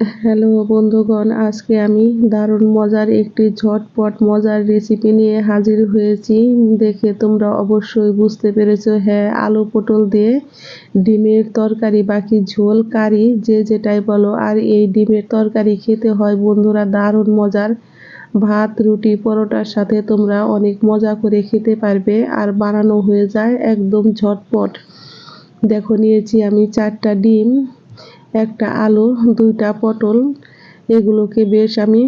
Hello বন্ধুগণ, আজকে আমি দারুণ মজার একটি ঝটপট মজার রেসিপি নিয়ে হাজির হয়েছি। দেখে তোমরা অবশ্যই বুঝতে পেরেছ হ্যাঁ আলু পটল দিয়ে ডিমের তরকারি বাকি ঝোল, কারি, যে যেটাই বলো। আর এই ডিমের তরকারি খেতে হয় বন্ধুরা দারুণ মজার। ভাত, রুটি, পরোটার সাথে তোমরা অনেক মজা করে খেতে পারবে আর বানানো হয়ে যায় একদম ঝটপট। দেখো, নিয়েছি আমি চারটা ডিম। একটা আলু, দুইটা পটল, এগুলোকে বেশ আমি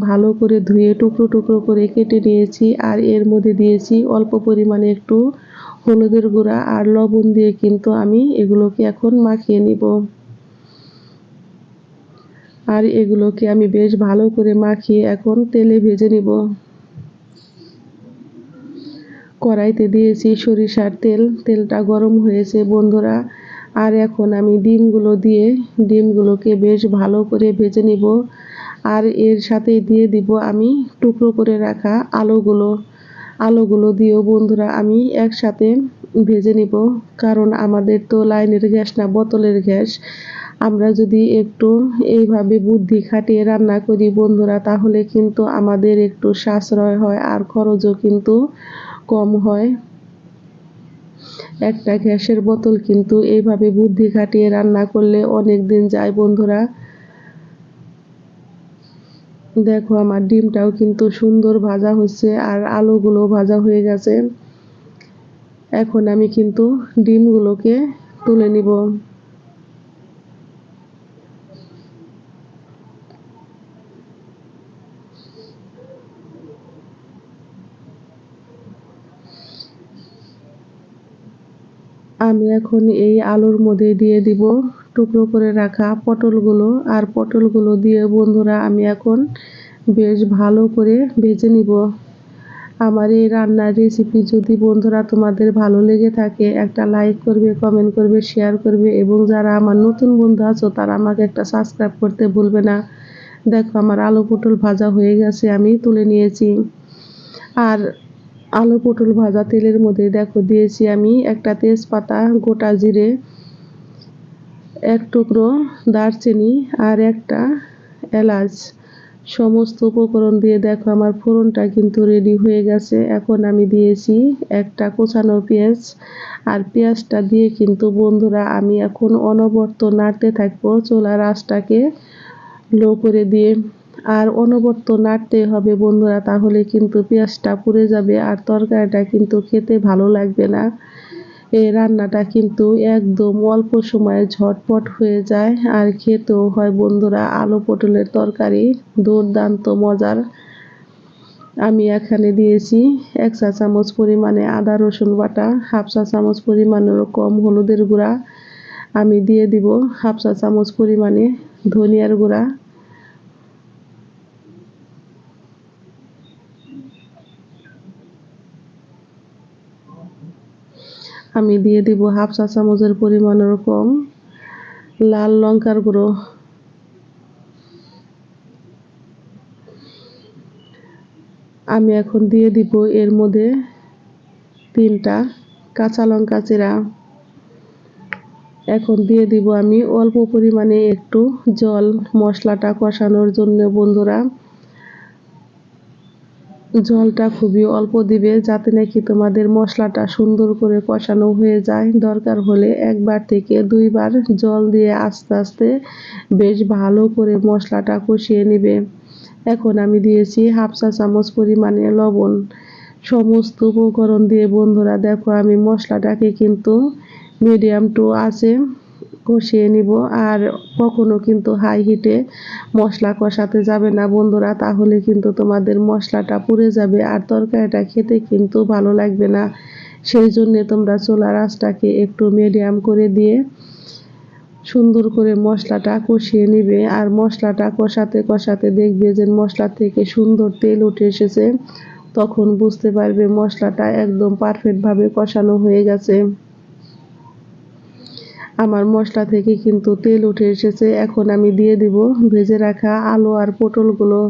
ভালো করে ধুয়ে টুকরো টুকরো করে কেটে নিয়েছি আর এর মধ্যে দিয়েছি অল্প পরিমাণে একটু হলুদের গুঁড়া আর লবণ দিয়ে কিন্তু আমি এগুলোকে এখন মাখিয়ে নিব। আর এগুলোকে আমি বেশ ভালো করে মাখিয়ে এখন তেলে ভেজে নিব। কড়াইতে দিয়েছি সরিষার তেল, তেলটা গরম হয়েছে বন্ধুরা। আর এখন আমি ডিমগুলো দিয়ে, ডিমগুলোকে বেশ ভালো করে ভেজে নিব। আর এর সাথে দিয়ে দিব আমি টুকরো করে রাখা আলুগুলো। আলুগুলো দিয়েও বন্ধুরা আমি একসাথে ভেজে নিব, কারণ আমাদের তো লাইনের গ্যাস না, বোতলের গ্যাস। আমরা যদি একটু এইভাবে বুদ্ধি খাটিয়ে রান্না করি বন্ধুরা, তাহলে কিন্তু আমাদের একটু সাশ্রয় হয় আর খরচও কিন্তু কম হয়। একটা গ্যাসের বোতল, কিন্তু এইভাবে বুদ্ধি খাটিয়ে রান্না করলে অনেক দিন যায় বন্ধুরা। দেখো, আমার ডিমটাও কিন্তু সুন্দর ভাজা হচ্ছে আর আলুগুলো ভাজা হয়ে গেছে। এখন আমি কিন্তু ডিমগুলোকে তুলে নিব। আমি এখন এই আলুর মধ্যে দিয়ে দিব টুকরো করে রাখা পটলগুলো। আর পটলগুলো দিয়ে বন্ধুরা আমি এখন বেশ ভালো করে ভেজে নিব। আমার এই রান্নার রেসিপি যদি বন্ধুরা তোমাদের ভালো লেগে থাকে, একটা লাইক করবে কমেন্ট করবে শেয়ার করবে এবং যারা আমার নতুন বন্ধু আছো, তারা আমাকে একটা সাবস্ক্রাইব করতে ভুলবে না। দেখো আমার আলু পটল ভাজা হয়ে গেছে, আমি তুলে নিয়েছি। আর আলু, পটল ভাজা, তেলের মধ্যে দেখো দিয়েছি আমি একটা তেজপাতা, গোটা জিরে, এক টুকরো দারচিনি আর একটা এলাচ। সমস্ত উপকরণ দিয়ে দেখো আমার ফোড়নটা কিন্তু রেডি হয়ে গেছে। এখন আমি দিয়েছি একটা কোচানো পেঁয়াজ আর পেঁয়াজটা দিয়ে কিন্তু বন্ধুরা আমি এখন অনবর্ত নাড়তে থাকব চোলা রাসটাকে লো করে দিয়ে। আর অনবর্ত নাড়তে হবে বন্ধুরা, তাহলে কিন্তু পেঁয়াজটা পুড়ে যাবে আর তরকারিটা কিন্তু খেতে ভালো লাগবে না। এই রান্নাটা কিন্তু একদম অল্প সময়ে ঝটপট হয়ে যায় আর খেতেও হয় বন্ধুরা, আলু পটলের তরকারি দুর্দান্ত মজার। আমি এখানে দিয়েছি এক চা চামচ পরিমাণে আদা, রসুন বাটা, হাফ চা চামচ পরিমাণেরও কম হলুদের গুঁড়া। আমি দিয়ে দিব হাফ চা চামচ পরিমাণে ধনিয়ার গুঁড়া। আমি দিয়ে দিব হাফ চা চামচের পরিমাণ ওরকম লাল লঙ্কার গুঁড়ো। আমি এখন দিয়ে দিব এর মধ্যে তিনটা কাঁচা লঙ্কা চেরা। এখন দিয়ে দিব আমি অল্প পরিমাণে একটু জল, মশলাটা কষানোর জন্য বন্ধুরা। জলটা খুবই অল্প দিবে, যাতে নাকি তোমাদের মশলাটা সুন্দর করে কষানো হয়ে যায়। দরকার হলে একবার থেকে দুইবার জল দিয়ে আস্তে আস্তে বেশ ভালো করে মশলাটা কষিয়ে নেবে। এখন আমি দিয়েছি হাফ চা চামচ পরিমাণে লবণ। সমস্ত উপকরণ দিয়ে বন্ধুরা দেখো আমি মশলাটাকে কিন্তু মিডিয়াম টু আছে। কষিয়ে নিব। আর কখনো কিন্তু হাই হিটে মশলা কষাতে যাবে না বন্ধুরা, তাহলে কিন্তু তোমাদের মশলাটা পুড়ে যাবে আর তরকারিটা খেতে কিন্তু ভালো লাগবে না। সেই জন্যে তোমরা চোলার আঁচটাকে একটু মিডিয়াম করে দিয়ে সুন্দর করে মশলাটা কষিয়ে নিবে। আর মশলাটা কষাতে কষাতে দেখবে যে মশলা থেকে সুন্দর তেল উঠে এসেছে। তখন বুঝতে পারবে মশলাটা একদম পারফেক্টভাবে কষানো হয়ে গেছে। আমার মশলা থেকে কিন্তু তেল উঠে এসেছে। এখন আমি দিয়ে দিব ভেজে রাখা আলু আর পটলগুলো।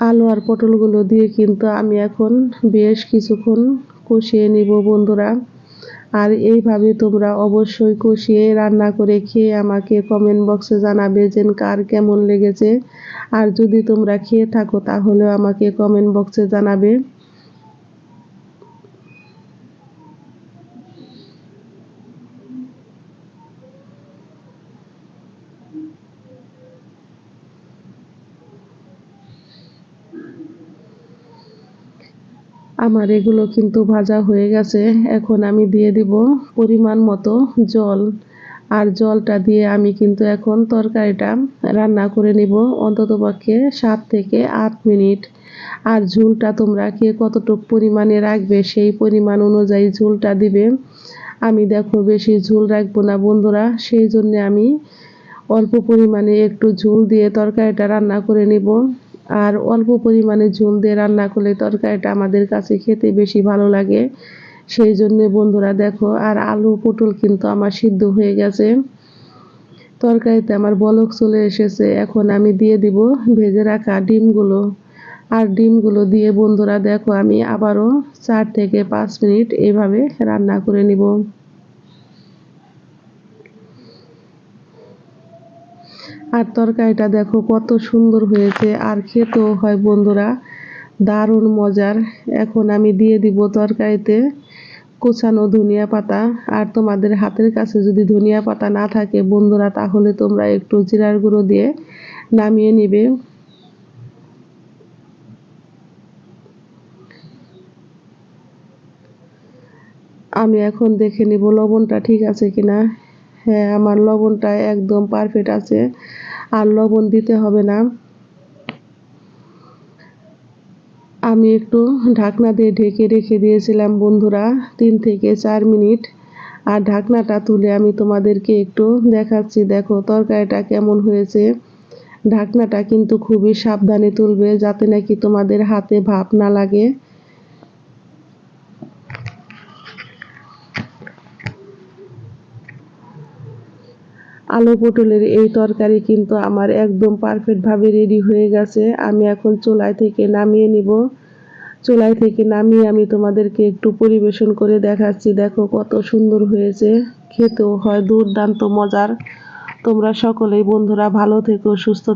আলু আর পটলগুলো দিয়ে কিন্তু আমি এখন বেশ কিছুক্ষণ কষিয়ে নিব বন্ধুরা। আর এইভাবে তোমরা অবশ্যই কষিয়ে রান্না করে খেয়ে আমাকে কমেন্ট বক্সে জানাবে যে কার কেমন লেগেছে। আর যদি তোমরা খেয়ে থাকো তাহলেও আমাকে কমেন্ট বক্সে জানাবে। আমার এগুলো কিন্তু ভাজা হয়ে গেছে। এখন আমি দিয়ে দিব পরিমাণ মতো জল। আর জলটা দিয়ে আমি কিন্তু এখন তরকারিটা রান্না করে নিব অন্ততপক্ষে সাত থেকে আট মিনিট। আর ঝুলটা তোমরা কে কতটুকু পরিমাণে রাখবে সেই পরিমাণ অনুযায়ী ঝুলটা দিবে। আমি দেখো বেশি ঝুল রাখব না বন্ধুরা, সেই জন্য আমি অল্প পরিমাণে একটু ঝুল দিয়ে তরকারিটা রান্না করে নিব। আর অল্প পরিমাণে ঝোল দিয়ে রান্না করলে তরকারিটা আমাদের কাছে খেতে বেশি ভালো লাগে। সেই জন্যে বন্ধুরা দেখো, আর আলু পটল কিন্তু আমার সিদ্ধ হয়ে গেছে। তরকারিতে আমার বলক চলে এসেছে। এখন আমি দিয়ে দিব ভেজে রাখা ডিমগুলো। আর ডিমগুলো দিয়ে বন্ধুরা দেখো, আমি আবারও চার থেকে পাঁচ মিনিট এভাবে রান্না করে নিব। আর তরকারিটা দেখো কত সুন্দর হয়েছে, আর খেতেও হয় বন্ধুরা, দারুণ মজার। এখন আমি দিয়ে দিব তরকারিতে কুচানো ধনিয়া পাতা, আর তোমাদের হাতের কাছে যদি ধনিয়া পাতা না থাকে বন্ধুরা, তাহলে তোমরা একটু জিরার গুঁড়ো দিয়ে নামিয়ে নিবে। আমি এখন দেখে নিব লবণটা ঠিক আছে কিনা। হ্যাঁ আমার লবণটা একদম পারফেক্ট আছে। আর লবণ দিতে হবে না। আমি একটু ঢাকনা দিয়ে ঢেকে রেখে দিয়েছিলাম বন্ধুরা, তিন থেকে চার মিনিট। আর ঢাকনাটা তুলে আমি তোমাদেরকে একটু দেখাচ্ছি। দেখো, তরকারিটা কেমন হয়েছে। ঢাকনাটা কিন্তু খুবই সাবধানে তুলবে যাতে নাকি তোমাদের হাতে ভাপ না লাগে। আলু পটলের এই তরকারি কিন্তু আমার একদম পারফেক্টভাবে রেডি হয়ে গেছে। আমি এখন চুলায় থেকে নামিয়ে নিব। চুলায় থেকে নামিয়ে আমি তোমাদেরকে একটু পরিবেশন করে দেখাচ্ছি। দেখো কত সুন্দর হয়েছে। খেতেও হয় দুর্দান্ত মজার। তোমরা সকলেই বন্ধুরা ভালো থেকো, সুস্থ